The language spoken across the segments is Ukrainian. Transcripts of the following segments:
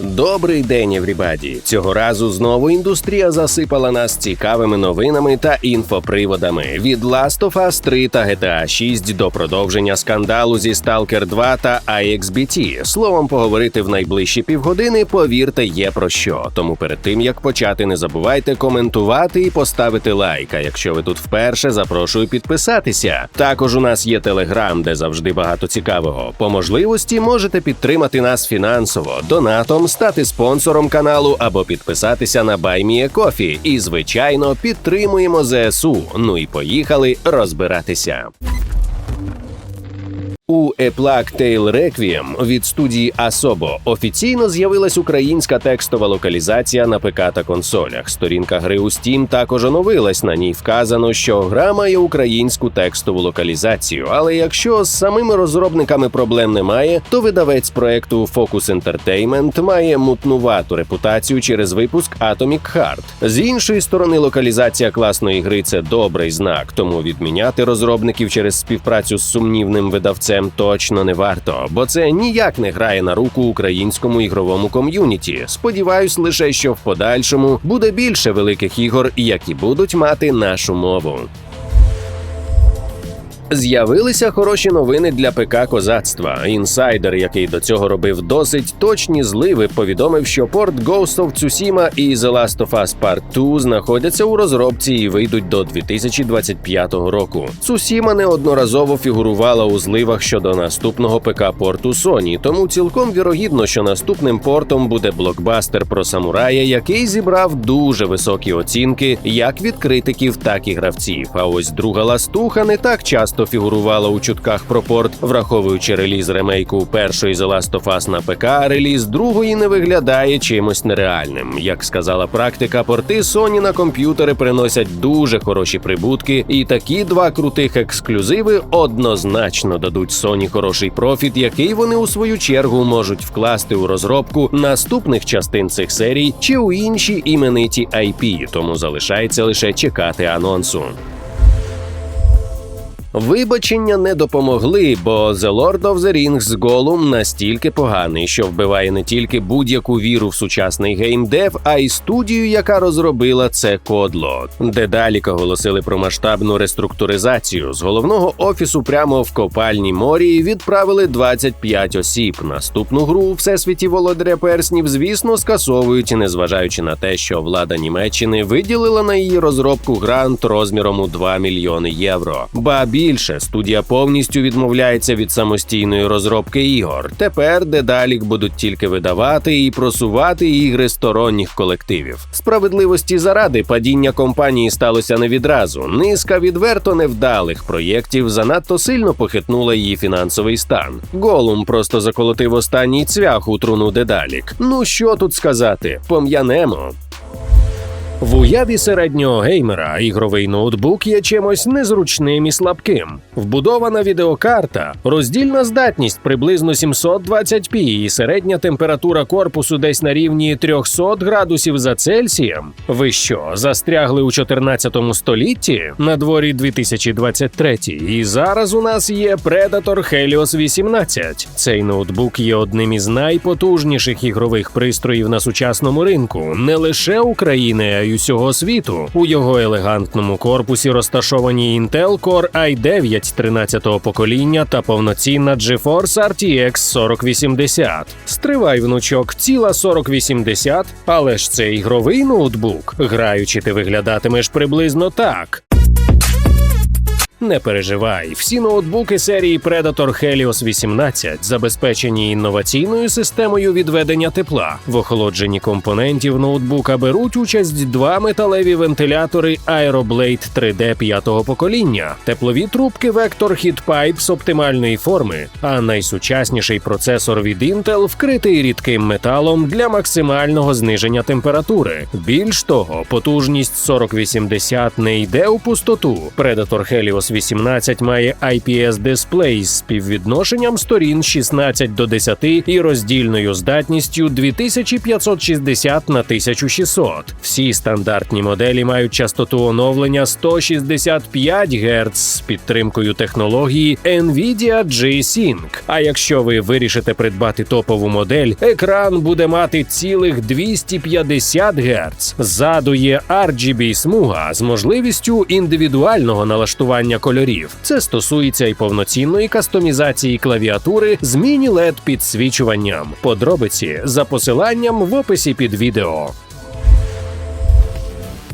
Добрий день, еврібаді! Цього разу знову індустрія засипала нас цікавими новинами та інфоприводами від Last of Us 3 та GTA 6 до продовження скандалу зі Stalker 2 та IXBT. Словом, поговорити в найближчі півгодини, повірте, є про що. Тому перед тим як почати, не забувайте коментувати і поставити лайк. А якщо ви тут вперше, запрошую підписатися. Також у нас є телеграм, де завжди багато цікавого. По можливості можете підтримати нас фінансово, донатом, стати спонсором каналу або підписатися на BuyMeACoffee. І, звичайно, підтримуємо ЗСУ. Ну і поїхали розбиратися. У Plague Tale Requiem від студії Asobo офіційно з'явилась українська текстова локалізація на ПК та консолях. Сторінка гри у Steam також оновилась. На ній вказано, що гра має українську текстову локалізацію. Але якщо з самими розробниками проблем немає, то видавець проекту Focus Entertainment має мутнувату репутацію через випуск Atomic Heart. З іншої сторони, локалізація класної гри це добрий знак, тому відміняти розробників через співпрацю з сумнівним видавцем точно не варто, бо це ніяк не грає на руку українському ігровому ком'юніті. Сподіваюсь лише, що в подальшому буде більше великих ігор, які будуть мати нашу мову. З'явилися хороші новини для ПК козацтва. Інсайдер, який до цього робив досить точні зливи, повідомив, що порт Ghost of Tsushima і The Last of Us Part 2 знаходяться у розробці і вийдуть до 2025 року. Tsushima неодноразово фігурувала у зливах щодо наступного ПК порту Sony, тому цілком вірогідно, що наступним портом буде блокбастер про самурая, який зібрав дуже високі оцінки як від критиків, так і гравців. А ось друга ластуха не так часто часто фігурувала у чутках про порт, враховуючи реліз ремейку першої The Last of Us на ПК, реліз другої не виглядає чимось нереальним. Як сказала практика, порти Sony на комп'ютери приносять дуже хороші прибутки, і такі два крутих ексклюзиви однозначно дадуть Sony хороший профіт, який вони у свою чергу можуть вкласти у розробку наступних частин цих серій чи у інші імениті IP, тому залишається лише чекати анонсу. Вибачення не допомогли, бо The Lord of the Rings Gollum настільки поганий, що вбиває не тільки будь-яку віру в сучасний геймдев, а й студію, яка розробила це кодло. Дедалік оголосили про масштабну реструктуризацію. З головного офісу прямо в копальні морі відправили 25 осіб. Наступну гру у всесвіті володаря перснів, звісно, скасовують, незважаючи на те, що влада Німеччини виділила на її розробку грант розміром у 2 мільйони євро. Бабі більше, студія повністю відмовляється від самостійної розробки ігор. Тепер дедалік будуть тільки видавати і просувати ігри сторонніх колективів. Справедливості заради падіння компанії сталося не відразу. Низка відверто невдалих проєктів занадто сильно похитнула її фінансовий стан. Голум просто заколотив останній цвях у труну дедалік. Ну що тут сказати? Пом'янемо. В уяві середнього геймера ігровий ноутбук є чимось незручним і слабким. Вбудована відеокарта, роздільна здатність приблизно 720p і середня температура корпусу десь на рівні 300 градусів за Цельсієм. Ви що, застрягли у 14 столітті на дворі 2023, і зараз у нас є Predator Helios 18. Цей ноутбук є одним із найпотужніших ігрових пристроїв на сучасному ринку, не лише України, а й усього світу. У його елегантному корпусі розташовані Intel Core i9 13-го покоління та повноцінна GeForce RTX 4080. Стривай, внучок, ціла 4080, але ж це ігровий ноутбук. Граючи, ти виглядатимеш приблизно так. Не переживай, всі ноутбуки серії Predator Helios 18 забезпечені інноваційною системою відведення тепла. В охолодженні компонентів ноутбука беруть участь два металеві вентилятори Aeroblade 3D п'ятого покоління, теплові трубки Vector Heat Pipe з оптимальної форми, а найсучасніший процесор від Intel вкритий рідким металом для максимального зниження температури. Більш того, потужність 4080 не йде у пустоту. Predator Helios 18 має IPS дисплей з співвідношенням сторін 16 до 10 і роздільною здатністю 2560 на 1600. Всі стандартні моделі мають частоту оновлення 165 Гц з підтримкою технології NVIDIA G-Sync. А якщо ви вирішите придбати топову модель, екран буде мати цілих 250 Гц. Ззаду є RGB смуга з можливістю індивідуального налаштування кольорів. Це стосується і повноцінної кастомізації клавіатури з міні-LED підсвічуванням. Подробиці за посиланням в описі під відео.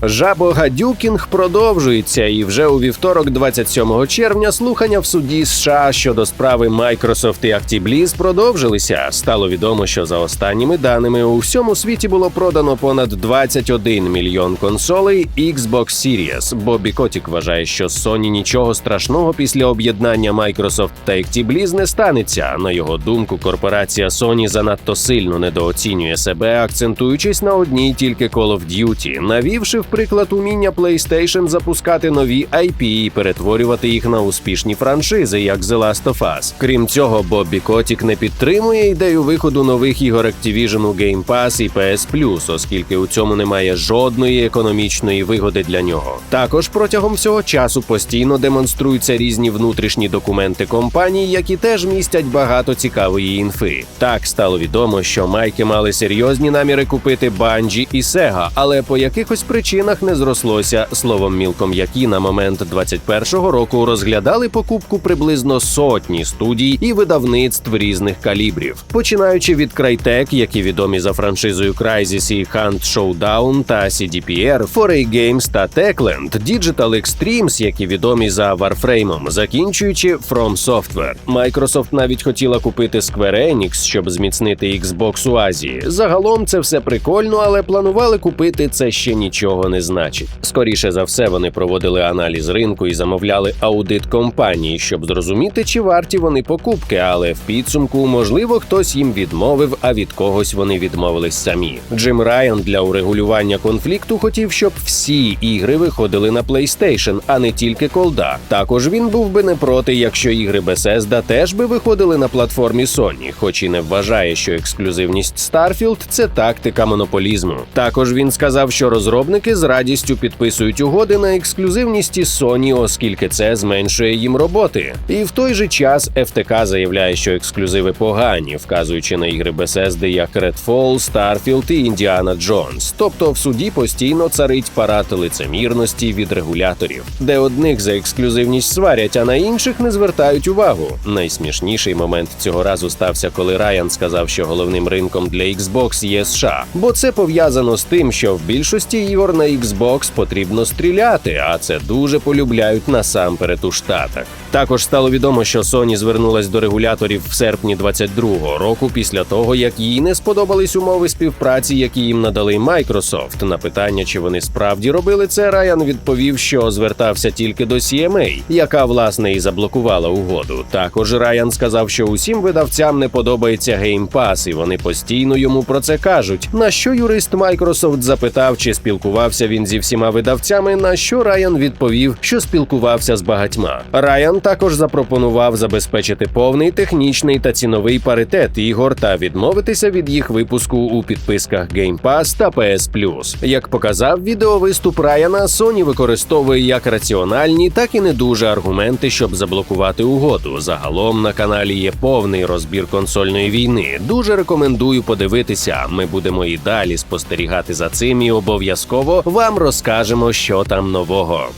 Жабогадюкінг продовжується, і вже у вівторок, 27 червня, слухання в суді США щодо справи Microsoft і Actibliz продовжилися. Стало відомо, що за останніми даними у всьому світі було продано понад 21 мільйон консолей Xbox Series. Бобі Котік вважає, що Sony нічого страшного після об'єднання Microsoft та Actibliz не станеться. На його думку, корпорація Sony занадто сильно недооцінює себе, акцентуючись на одній тільки Call of Duty, навівши в приклад уміння PlayStation запускати нові IP і перетворювати їх на успішні франшизи, як The Last of Us. Крім цього, Боббі Котік не підтримує ідею виходу нових ігор Activision у Game Pass і PS Plus, оскільки у цьому немає жодної економічної вигоди для нього. Також протягом всього часу постійно демонструються різні внутрішні документи компаній, які теж містять багато цікавої інфи. Так стало відомо, що майки мали серйозні наміри купити Bungie і Sega, але по якихось причинах не зрослося словом мілком, які на момент 21-го року розглядали покупку приблизно сотні студій і видавництв різних калібрів, починаючи від Crytek, які відомі за франшизою Crysis і Hunt Showdown та CDPR, 4A Games та Techland, Digital Extremes, які відомі за Warframe, закінчуючи From Software. Microsoft навіть хотіла купити Square Enix, щоб зміцнити Xbox у Азії. Загалом це все прикольно, але планували купити це ще нічого не значить. Скоріше за все, вони проводили аналіз ринку і замовляли аудит компанії, щоб зрозуміти, чи варті вони покупки, але в підсумку, можливо, хтось їм відмовив, а від когось вони відмовились самі. Джим Райан для урегулювання конфлікту хотів, щоб всі ігри виходили на PlayStation, а не тільки колда. Також він був би не проти, якщо ігри Bethesda теж би виходили на платформі Sony, хоч і не вважає, що ексклюзивність Starfield – це тактика монополізму. Також він сказав, що розробники з радістю підписують угоди на ексклюзивність Sony, оскільки це зменшує їм роботи. І в той же час FTK заявляє, що ексклюзиви погані, вказуючи на ігри Bethesda як Redfall, Starfield і Indiana Jones. Тобто в суді постійно царить парад лицемірності від регуляторів, де одних за ексклюзивність сварять, а на інших не звертають увагу. Найсмішніший момент цього разу стався, коли Райан сказав, що головним ринком для Xbox є США, бо це пов'язано з тим, що в більшості ігор на Xbox потрібно стріляти, а це дуже полюбляють насамперед у Штатах. Також стало відомо, що Sony звернулась до регуляторів в серпні 22-го року після того, як їй не сподобались умови співпраці, які їм надали Microsoft. На питання, чи вони справді робили це, Райан відповів, що звертався тільки до CMA, яка власне і заблокувала угоду. Також Райан сказав, що усім видавцям не подобається Pass, і вони постійно йому про це кажуть. На що юрист Microsoft запитав, чи спілкувався він зі всіма видавцями, на що Райан відповів, що спілкувався з багатьма. Райан також запропонував забезпечити повний технічний та ціновий паритет ігор та відмовитися від їх випуску у підписках Game Pass та PS Plus. Як показав відеовиступ Райана, Sony використовує як раціональні, так і не дуже аргументи, щоб заблокувати угоду. Загалом на каналі є повний розбір консольної війни. Дуже рекомендую подивитися. Ми будемо і далі спостерігати за цим і обов'язково вам розкажемо, що там нового.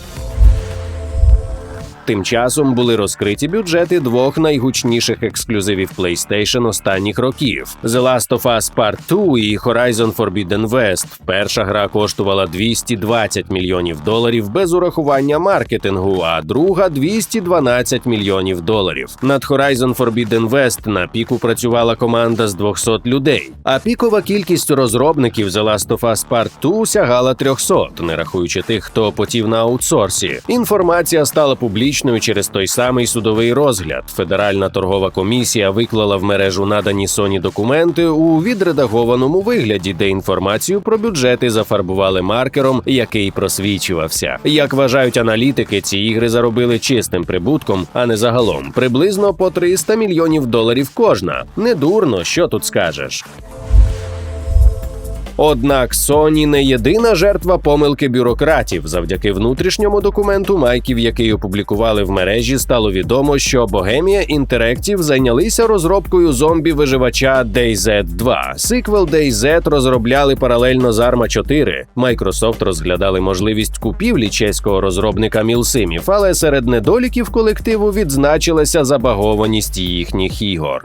Тим часом були розкриті бюджети двох найгучніших ексклюзивів PlayStation останніх років: The Last of Us Part 2 і Horizon Forbidden West. Перша гра коштувала 220 мільйонів доларів без урахування маркетингу, а друга 212 мільйонів доларів. Над Horizon Forbidden West на піку працювала команда з 200 людей. А пікова кількість розробників The Last of Us Part 2 сягала 300, не рахуючи тих, хто потів на аутсорсі. Інформація стала публічною критичною через той самий судовий розгляд. Федеральна торгова комісія виклала в мережу надані Sony документи у відредагованому вигляді, де інформацію про бюджети зафарбували маркером, який просвічувався. Як вважають аналітики, ці ігри заробили чистим прибутком, а не загалом приблизно по 300 мільйонів доларів кожна. Не дурно, що тут скажеш. Однак Sony не єдина жертва помилки бюрократів. Завдяки внутрішньому документу майків, який опублікували в мережі, стало відомо, що Bohemia Interactive зайнялися розробкою зомбі-виживача DayZ 2. Сиквел DayZ розробляли паралельно з Arma 4. Microsoft розглядали можливість купівлі чеського розробника Мілсимів, але серед недоліків колективу відзначилася забагованість їхніх ігор.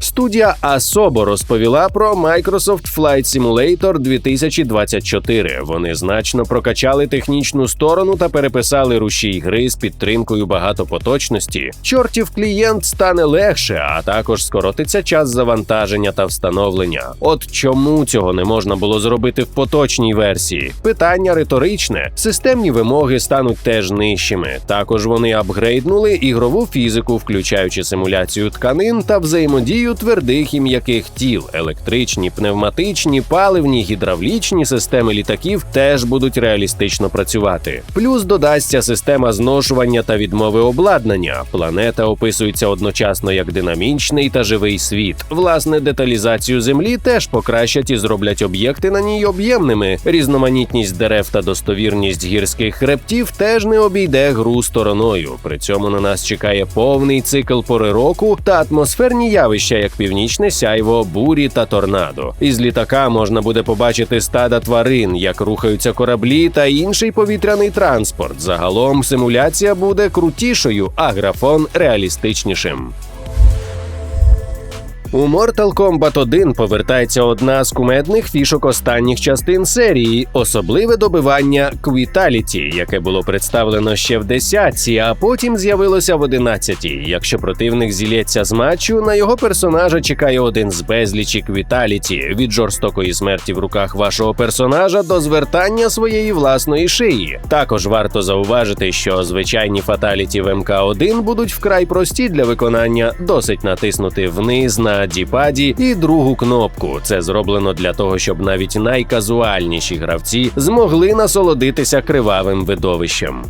Студія Asobo розповіла про Microsoft Flight Simulator 2024. Вони значно прокачали технічну сторону та переписали рушій гри з підтримкою багатопоточності. Чортів клієнт стане легше, а також скоротиться час завантаження та встановлення. От чому цього не можна було зробити в поточній версії? Питання риторичне. Системні вимоги стануть теж нижчими. Також вони апгрейднули ігрову фізику, включаючи симуляцію тканин та взаємодію твердих і м'яких тіл, електричні, пневматичні, паливні, гідравлічні системи літаків теж будуть реалістично працювати. Плюс додасться система зношування та відмови обладнання. Планета описується одночасно як динамічний та живий світ. Власне, деталізацію землі теж покращать і зроблять об'єкти на ній об'ємними. Різноманітність дерев та достовірність гірських хребтів теж не обійде гру стороною. При цьому на нас чекає повний цикл пори року та атмосферні явища, як північне сяйво, бурі та торнадо. Із літака можна буде побачити стада тварин, як рухаються кораблі та інший повітряний транспорт. Загалом симуляція буде крутішою, а графон реалістичнішим. У Mortal Kombat 1 повертається одна з кумедних фішок останніх частин серії особливе добивання Квіталіті, яке було представлено ще в десятці, а потім з'явилося в одинадцятій. Якщо противник зілється з матчу, на його персонажа чекає один з безлічі Квіталіті від жорстокої смерті в руках вашого персонажа до звертання своєї власної шиї. Також варто зауважити, що звичайні фаталіті в МК1 будуть вкрай прості для виконання, досить натиснути вниз на діпаді і другу кнопку. Це зроблено для того, щоб навіть найказуальніші гравці змогли насолодитися кривавим видовищем.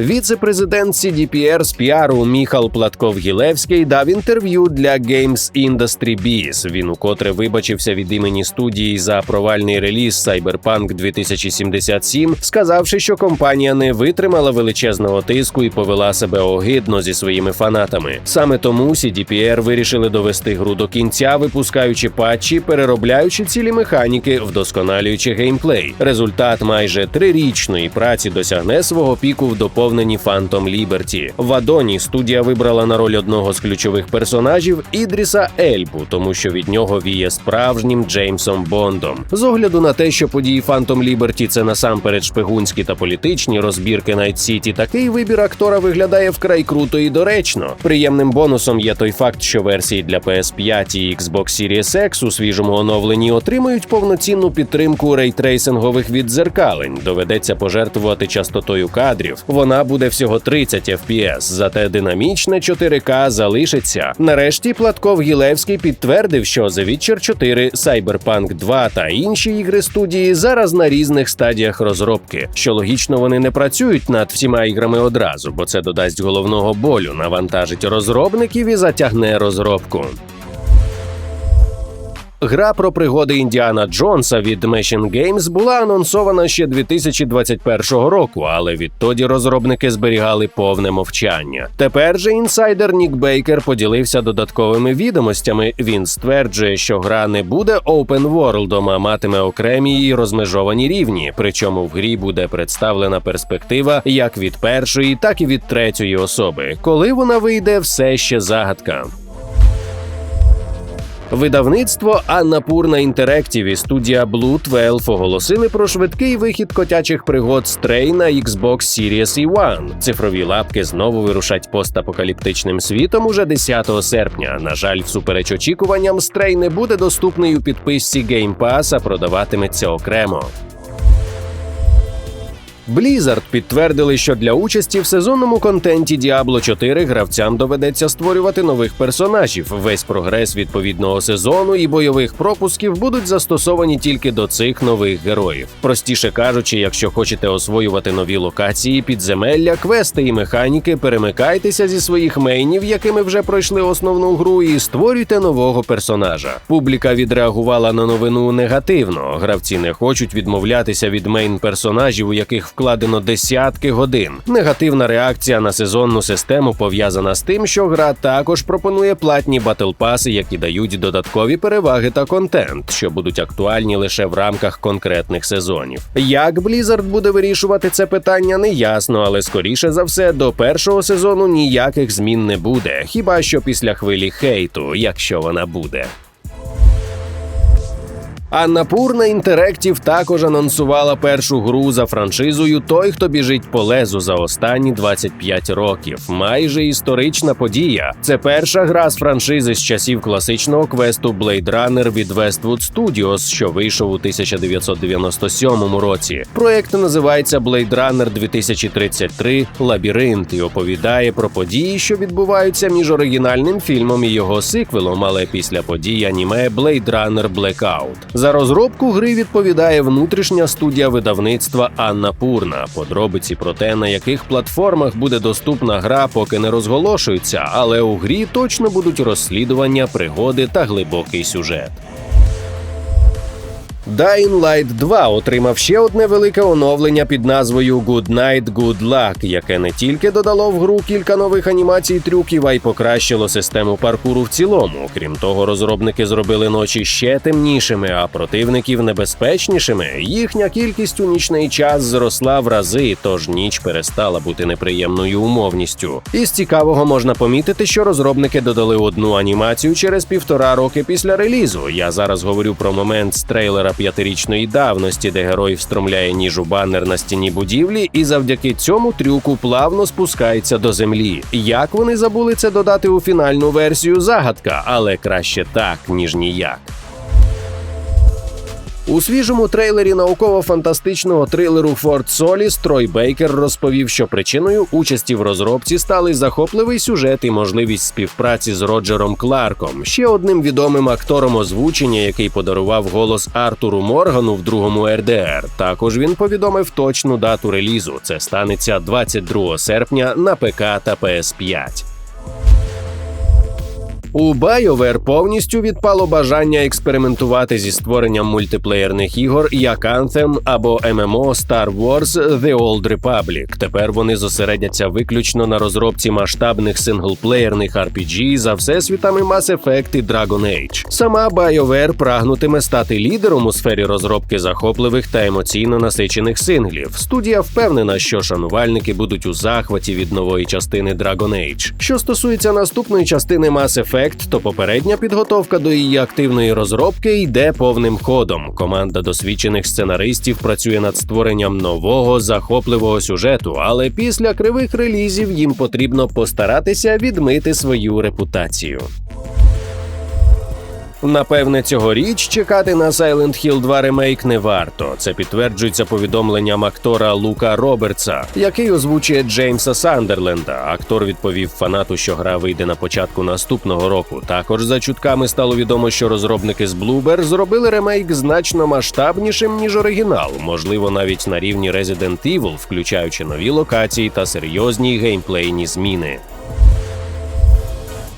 Віце-президент CDPR з піару Міхал Платков-Гілевський дав інтерв'ю для Games Industry Biz. Він укотре вибачився від імені студії за провальний реліз Cyberpunk 2077, сказавши, що компанія не витримала величезного тиску і повела себе огидно зі своїми фанатами. Саме тому CDPR вирішили довести гру до кінця, випускаючи патчі, переробляючи цілі механіки, вдосконалюючи геймплей. Результат майже трирічної праці досягне свого піку в доповненні Phantom Liberty. В Адоні студія вибрала на роль одного з ключових персонажів Ідріса Ельбу, тому що від нього віє справжнім Джеймсом Бондом. З огляду на те, що події Phantom Liberty – це насамперед шпигунські та політичні розбірки Night City, такий вибір актора виглядає вкрай круто і доречно. Приємним бонусом є той факт, що версії для PS5 і Xbox Series X у свіжому оновленні отримують повноцінну підтримку рейтрейсингових віддзеркалень. Доведеться пожертвувати частотою кадрів. Вона буде всього 30 FPS, зате динамічне 4К залишиться. Нарешті Платков Гілевський підтвердив, що The Witcher 4, Cyberpunk 2 та інші ігри студії зараз на різних стадіях розробки. Що логічно, вони не працюють над всіма іграми одразу, бо це додасть головного болю, навантажить розробників і затягне розробку. Гра про пригоди Індіана Джонса від Machine Games була анонсована ще 2021 року, але відтоді розробники зберігали повне мовчання. Тепер же інсайдер Нік Бейкер поділився додатковими відомостями. Він стверджує, що гра не буде open world, а матиме окремі і розмежовані рівні. Причому в грі буде представлена перспектива як від першої, так і від третьої особи. Коли вона вийде, все ще загадка. Видавництво Аннапурна Інтеректів і студія Blue 12 оголосили про швидкий вихід котячих пригод Stray на Xbox Series E1. Цифрові лапки знову вирушать постапокаліптичним світом уже 10 серпня. На жаль, всупереч очікуванням, Stray не буде доступний у підписці Game Pass, а продаватиметься окремо. Blizzard підтвердили, що для участі в сезонному контенті Diablo 4 гравцям доведеться створювати нових персонажів. Весь прогрес відповідного сезону і бойових пропусків будуть застосовані тільки до цих нових героїв. Простіше кажучи, якщо хочете освоювати нові локації, підземелля, квести і механіки, перемикайтеся зі своїх мейнів, якими вже пройшли основну гру, і створюйте нового персонажа. Публіка відреагувала на новину негативно. Гравці не хочуть відмовлятися від мейн персонажів, у яких вкладено десятки годин. Негативна реакція на сезонну систему пов'язана з тим, що гра також пропонує платні батлпаси, які дають додаткові переваги та контент, що будуть актуальні лише в рамках конкретних сезонів. Як Blizzard буде вирішувати це питання, не ясно, але скоріше за все до першого сезону ніяких змін не буде, хіба що після хвилі хейту, якщо вона буде. Аннапурна Інтеректів також анонсувала першу гру за франшизою Той, хто біжить по лезу за останні 25 років. Майже історична подія. Це перша гра з франшизи з часів класичного квесту Blade Runner від Westwood Studios, що вийшов у 1997 році. Проект називається Blade Runner 2033 Лабіринт і оповідає про події, що відбуваються між оригінальним фільмом і його сиквелом, але після подій аніме Blade Runner Blackout. За розробку гри відповідає внутрішня студія видавництва Анна Пурна. Подробиці про те, на яких платформах буде доступна гра, поки не розголошуються, але у грі точно будуть розслідування, пригоди та глибокий сюжет. Dying Light 2 отримав ще одне велике оновлення під назвою Good Night, Good Luck, яке не тільки додало в гру кілька нових анімацій трюків, а й покращило систему паркуру в цілому. Крім того, розробники зробили ночі ще темнішими, а противників небезпечнішими. Їхня кількість у нічний час зросла в рази, тож ніч перестала бути неприємною умовністю. Із цікавого можна помітити, що розробники додали одну анімацію через півтора роки після релізу. Я зараз говорю про момент з трейлера п'ятирічної давності, де герой встромляє ніж у баннер на стіні будівлі, і завдяки цьому трюку плавно спускається до землі. Як вони забули це додати у фінальну версію загадка, але краще так ніж ніяк. У свіжому трейлері науково-фантастичного трилеру Форт Соліс Трой Бейкер розповів, що причиною участі в розробці стали захопливий сюжет і можливість співпраці з Роджером Кларком, ще одним відомим актором озвучення, який подарував голос Артуру Моргану в другому РДР. Також він повідомив точну дату релізу. Це станеться 22 серпня на ПК та PS5. У BioWare повністю відпало бажання експериментувати зі створенням мультиплеєрних ігор як Anthem або MMO Star Wars The Old Republic. Тепер вони зосередяться виключно на розробці масштабних синглплеєрних RPG за всесвітами Mass Effect і Dragon Age. Сама BioWare прагнутиме стати лідером у сфері розробки захопливих та емоційно насичених синглів. Студія впевнена, що шанувальники будуть у захваті від нової частини Dragon Age. Що стосується наступної частини Mass Effect, то попередня підготовка до її активної розробки йде повним ходом. Команда досвідчених сценаристів працює над створенням нового захопливого сюжету, але після кривих релізів їм потрібно постаратися відмити свою репутацію. Напевне, цьогоріч чекати на Silent Hill 2 ремейк не варто. Це підтверджується повідомленням актора Лука Робертса, який озвучує Джеймса Сандерленда. Актор відповів фанату, що гра вийде на початку наступного року. Також за чутками стало відомо, що розробники з Bloober зробили ремейк значно масштабнішим ніж оригінал, можливо, навіть на рівні Resident Evil, включаючи нові локації та серйозні геймплейні зміни.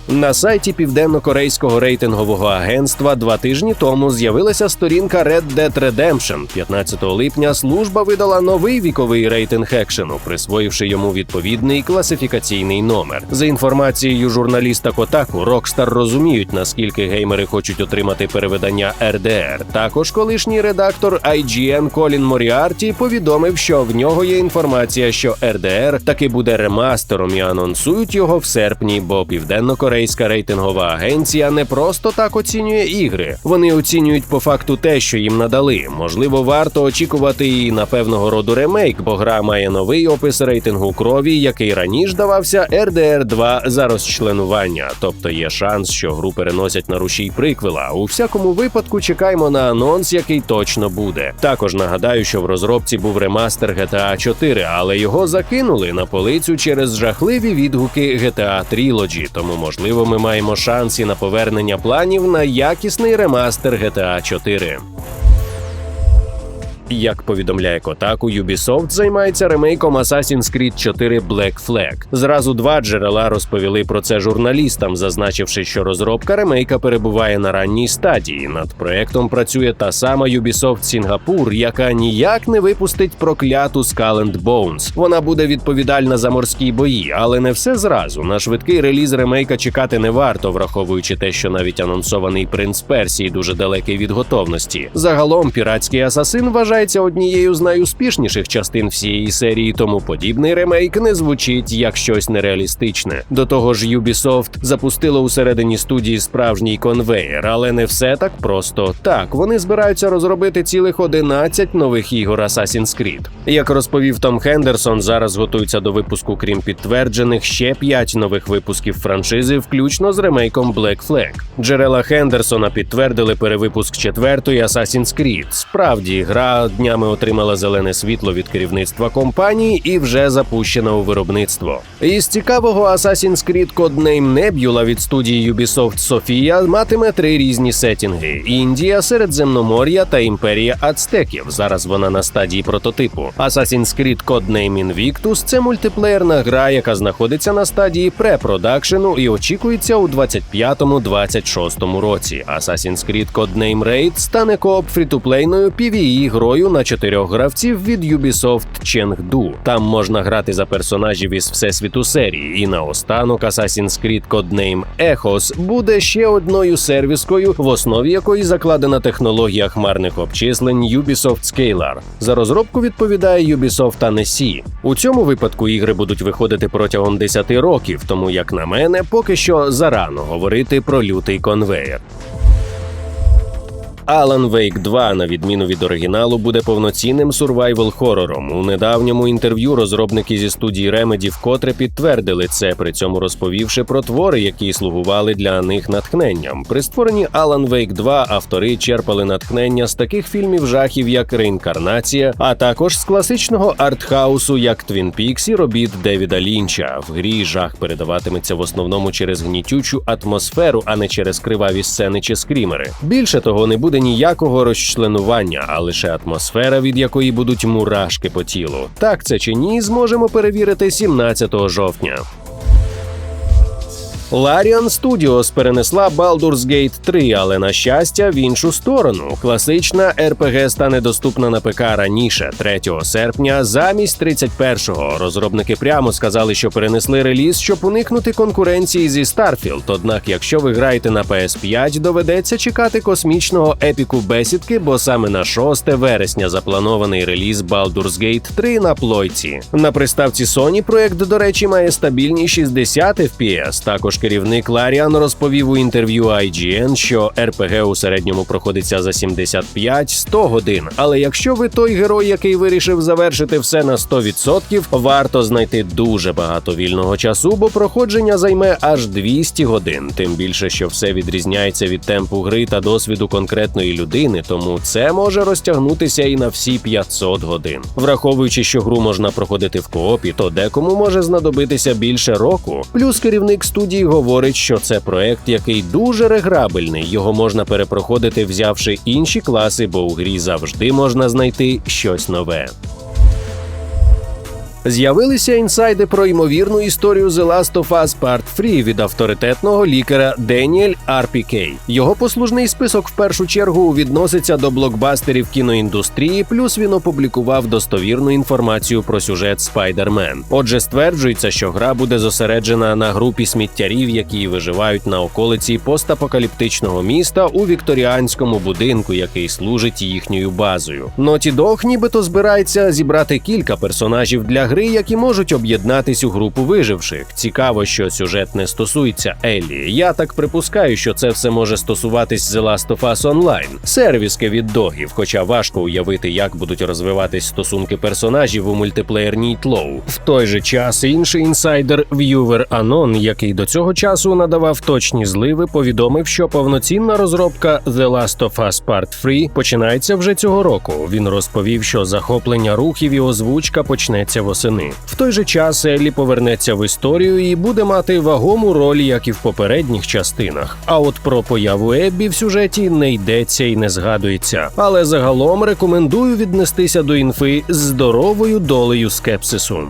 На сайті південно-корейського рейтингового агентства два тижні тому з'явилася сторінка Red Dead Redemption. 15 липня служба видала новий віковий рейтинг екшену, присвоївши йому відповідний класифікаційний номер. За інформацією журналіста Котаку, Rockstar розуміють, наскільки геймери хочуть отримати переведення RDR. Також колишній редактор IGN Колін Моріарті повідомив, що в нього є інформація, що RDR таки буде ремастером і анонсують його в серпні, бо південно-корейський європейська рейтингова агенція не просто так оцінює ігри. Вони оцінюють по факту те, що їм надали. Можливо, варто очікувати і на певного роду ремейк, бо гра має новий опис рейтингу крові, який раніше давався RDR 2 за розчленування. Тобто є шанс, що гру переносять на рушій приквела. У всякому випадку чекаємо на анонс, який точно буде. Також нагадаю, що в розробці був ремастер GTA 4, але його закинули на полицю через жахливі відгуки GTA Trilogy, тому можливо ми маємо шанси на повернення планів на якісний ремастер GTA 4. Як повідомляє Котаку, Ubisoft займається ремейком Assassin's Creed 4 Black Flag. Зразу два джерела розповіли про це журналістам, зазначивши, що розробка ремейка перебуває на ранній стадії. Над проектом працює та сама Ubisoft Сінгапур, яка ніяк не випустить прокляту Skull and Bones. Вона буде відповідальна за морські бої, але не все зразу. На швидкий реліз ремейка чекати не варто, враховуючи те, що навіть анонсований принц Персії дуже далекий від готовності. Загалом піратський асасин вважається однією з найуспішніших частин всієї серії, тому подібний ремейк не звучить як щось нереалістичне. До того ж, Ubisoft запустило у середині студії справжній конвеєр, але не все так просто. Так, вони збираються розробити цілих 11 нових ігор Assassin's Creed. Як розповів Том Хендерсон, зараз готуються до випуску, крім підтверджених, ще 5 нових випусків франшизи, включно з ремейком Black Flag. Джерела Хендерсона підтвердили перевипуск четвертої Assassin's Creed. Справді, гра днями отримала зелене світло від керівництва компанії і вже запущена у виробництво. Із цікавого Assassin's Creed Codename Nebula від студії Ubisoft Sofia матиме три різні сетінги: Індія, Середземномор'я та імперія Ацтеків. Зараз вона на стадії прототипу. Assassin's Creed Codename Invictus – це мультиплеєрна гра, яка знаходиться на стадії препродакшену і очікується у 25-26 році. Assassin's Creed Codename Raid стане кооп фрітуплейною PvE грою на чотирьох гравців від Ubisoft Chengdu. Там можна грати за персонажів із всесвіту серії. І наостанок Assassin's Creed Codename Echos буде ще одною сервіскою, в основі якої закладена технологія хмарних обчислень Ubisoft Scalar. За розробку відповідає Ubisoft Annecy. У цьому випадку ігри будуть виходити протягом 10 років, тому як на мене, поки що зарано говорити про лютий конвеєр. Alan Wake 2, на відміну від оригіналу, буде повноцінним сурвайвел-хорором. У недавньому інтерв'ю розробники зі студії Remedy вкотре підтвердили це, при цьому розповівши про твори, які слугували для них натхненням. При створенні Alan Wake 2 автори черпали натхнення з таких фільмів жахів, як Реінкарнація, а також з класичного артхаусу, як Твін Пікс і робіт Девіда Лінча. В грі жах передаватиметься в основному через гнітючу атмосферу, а не через криваві сцени чи скрімери. Більше того, не буде ніякого розчленування, а лише атмосфера, від якої будуть мурашки по тілу. Так це чи ні, зможемо перевірити 17 жовтня. Larian Studios перенесла Baldur's Gate 3, але на щастя в іншу сторону. Класична RPG стане доступна на ПК раніше, 3 серпня, замість 31-го. Розробники прямо сказали, що перенесли реліз, щоб уникнути конкуренції зі Starfield. Однак, якщо ви граєте на PS5, доведеться чекати космічного епіку бесідки, бо саме на 6 вересня запланований реліз Baldur's Gate 3 на плойці. На приставці Sony проект, до речі, має стабільні 60 FPS. Також керівник Ларіан розповів у інтерв'ю IGN, що RPG у середньому проходиться за 75-100 годин. Але якщо ви той герой, який вирішив завершити все на 100%, варто знайти дуже багато вільного часу, бо проходження займе аж 200 годин. Тим більше, що все відрізняється від темпу гри та досвіду конкретної людини, тому це може розтягнутися і на всі 500 годин. Враховуючи, що гру можна проходити в коопі, то декому може знадобитися більше року. Плюс керівник студії говорить, що це проект, який дуже реграбельний. Його можна перепроходити, взявши інші класи, бо у грі завжди можна знайти щось нове. З'явилися інсайди про ймовірну історію The Last of Us Part 3 від авторитетного лікаря Деніель RPK. Його послужний список в першу чергу відноситься до блокбастерів кіноіндустрії, плюс він опублікував достовірну інформацію про сюжет Spider-Man. Отже, стверджується, що гра буде зосереджена на групі сміттярів, які виживають на околиці постапокаліптичного міста у вікторіанському будинку, який служить їхньою базою. Naughty Dog нібито збирається зібрати кілька персонажів для гри, які можуть об'єднатись у групу виживших. Цікаво, що сюжет не стосується Еллі. Я так припускаю, що це все може стосуватись The Last of Us Online, сервіски від догів, хоча важко уявити, як будуть розвиватись стосунки персонажів у мультиплеєрній тлоу. В той же час інший інсайдер Viewer Anon, який до цього часу надавав точні зливи, повідомив, що повноцінна розробка The Last of Us Part 3 починається вже цього року. Він розповів, що захоплення рухів і озвучка почнеться восени. В той же час Еллі повернеться в історію і буде мати вагому роль, як і в попередніх частинах. А от про появу Еббі в сюжеті не йдеться і не згадується. Але загалом рекомендую віднестися до інфи з здоровою долею скепсису.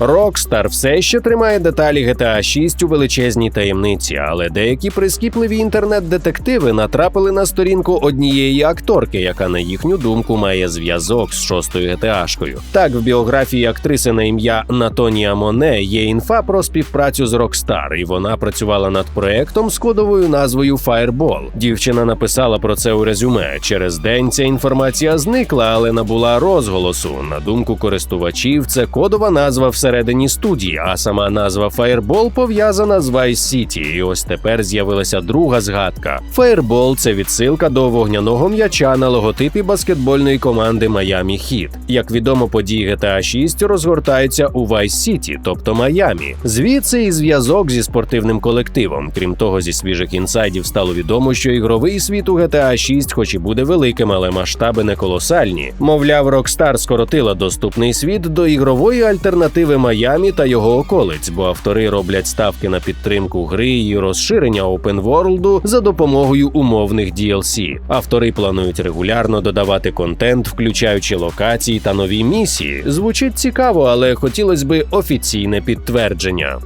Rockstar все ще тримає деталі GTA 6 у величезній таємниці, але деякі прискіпливі інтернет-детективи натрапили на сторінку однієї акторки, яка, на їхню думку, має зв'язок з шостою GTA-шкою. Так, в біографії актриси на ім'я Натонія Моне є інфа про співпрацю з Rockstar, і вона працювала над проектом з кодовою назвою Fireball. Дівчина написала про це у резюме. Через день ця інформація зникла, але набула розголосу. На думку користувачів, це кодова назва всередині студії, а сама назва Fireball пов'язана з Vice City. І ось тепер з'явилася друга згадка. Fireball – це відсилка до вогняного м'яча на логотипі баскетбольної команди Miami Heat. Як відомо, події GTA 6 розгортаються у Vice City, тобто Майамі. Звідси і зв'язок зі спортивним колективом. Крім того, зі свіжих інсайдів стало відомо, що ігровий світ у GTA 6, хоч і буде великим, але масштаби не колосальні. Мовляв, Rockstar скоротила доступний світ до ігрової альтернативи Майамі та його околиць, бо автори роблять ставки на підтримку гри і розширення World за допомогою умовних DLC. Автори планують регулярно додавати контент, включаючи локації та нові місії. Звучить цікаво, але хотілося би офіційне підтвердження.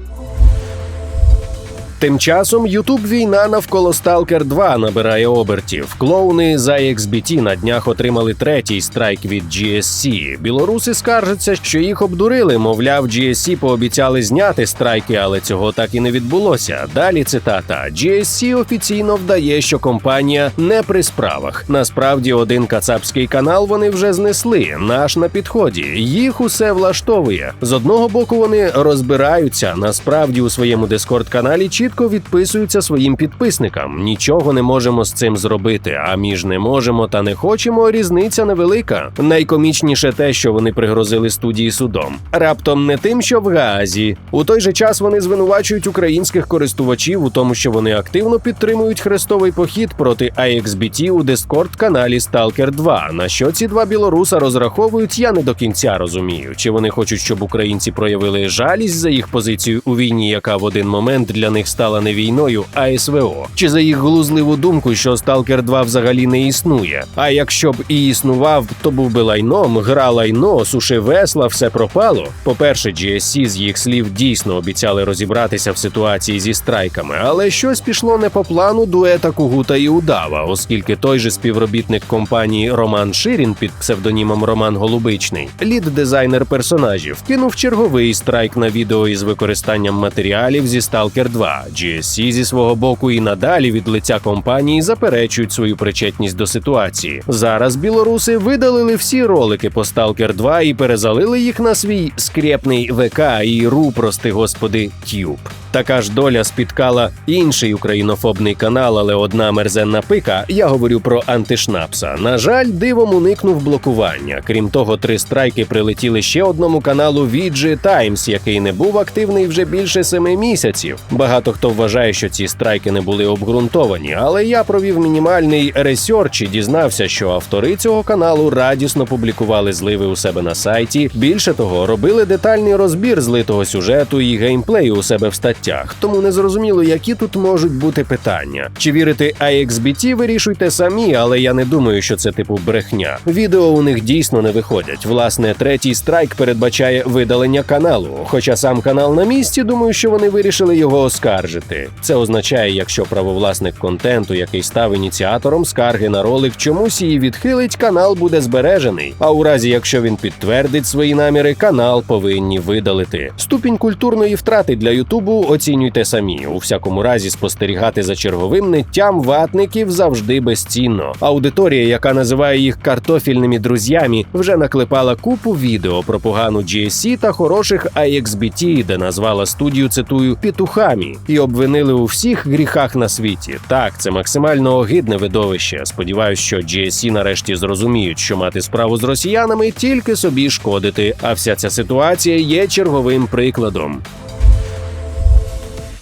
Тим часом Ютуб війна навколо Stalker 2 набирає обертів. Клоуни за XBT на днях отримали третій страйк від GSC. Білоруси скаржаться, що їх обдурили. Мовляв, GSC пообіцяли зняти страйки, але цього так і не відбулося. Далі цитата: GSC офіційно вдає, що компанія не при справах. Насправді, один кацапський канал вони вже знесли. Наш на підході. Їх усе влаштовує. З одного боку вони розбираються. Насправді у своєму дискорд-каналі чітко відписуються своїм підписникам. Нічого не можемо з цим зробити. А між не можемо та не хочемо. Різниця невелика. Найкомічніше те, що вони пригрозили студії судом. Раптом не тим, що в Гаазі. У той же час вони звинувачують українських користувачів у тому, що вони активно підтримують хрестовий похід проти AXBT у дискорд каналі Stalker 2. На що ці два білоруса розраховують, я не до кінця розумію. Чи вони хочуть, щоб українці проявили жалість за їх позицію у війні, яка в один момент для них стала не війною, а СВО, чи за їх глузливу думку, що Stalker 2 взагалі не існує. А якщо б і існував, то був би лайном, гра лайно, суши весла, все пропало. По-перше, GSC з їх слів дійсно обіцяли розібратися в ситуації зі страйками, але щось пішло не по плану дуета Кугута і Удава, оскільки той же співробітник компанії Роман Ширін під псевдонімом Роман Голубичний, лід-дизайнер персонажів, кинув черговий страйк на відео із використанням матеріалів зі Stalker 2. GSC зі свого боку і надалі від лиця компанії заперечують свою причетність до ситуації. Зараз білоруси видалили всі ролики по Stalker 2 і перезалили їх на свій скрепний ВК і ру, прости господи, Тюб. Така ж доля спіткала інший українофобний канал, але одна мерзенна пика. Я говорю про антишнапса. На жаль, дивом уникнув блокування. Крім того, три страйки прилетіли ще одному каналу VG Times, який не був активний вже більше семи місяців. Багато хто вважає, що ці страйки не були обґрунтовані, але я провів мінімальний ресерч і дізнався, що автори цього каналу радісно публікували зливи у себе на сайті. Більше того, робили детальний розбір злитого сюжету і геймплею у себе в статтях. Тому не зрозуміло, які тут можуть бути питання. Чи вірити AXBT, вирішуйте самі, але я не думаю, що це типу брехня. Відео у них дійсно не виходять. Власне, третій страйк передбачає видалення каналу. Хоча сам канал на місці, думаю, що вони вирішили його оскаржити. Оскаржити. Це означає, якщо правовласник контенту, який став ініціатором скарги на ролик, чомусь її відхилить, канал буде збережений. А у разі, якщо він підтвердить свої наміри, канал повинні видалити. Ступінь культурної втрати для Ютубу оцінюйте самі. У всякому разі, спостерігати за черговим ниттям ватників завжди безцінно. Аудиторія, яка називає їх картофільними друзями, вже наклепала купу відео про погану GSC та хороших IXBT, де назвала студію цитую пітухами, і обвинили у всіх гріхах на світі. Так, це максимально огидне видовище. Сподіваюсь, що GSC нарешті зрозуміють, що мати справу з росіянами тільки собі шкодити. А вся ця ситуація є черговим прикладом.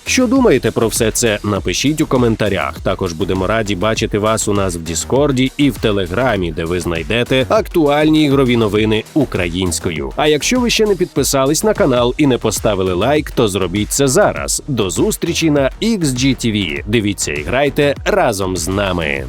Що думаєте про все це? Напишіть у коментарях. Також будемо раді бачити вас у нас в Діскорді і в Телеграмі, де ви знайдете актуальні ігрові новини українською. А якщо ви ще не підписались на канал і не поставили лайк, то зробіть це зараз. До зустрічі на XGTV. Дивіться і грайте разом з нами.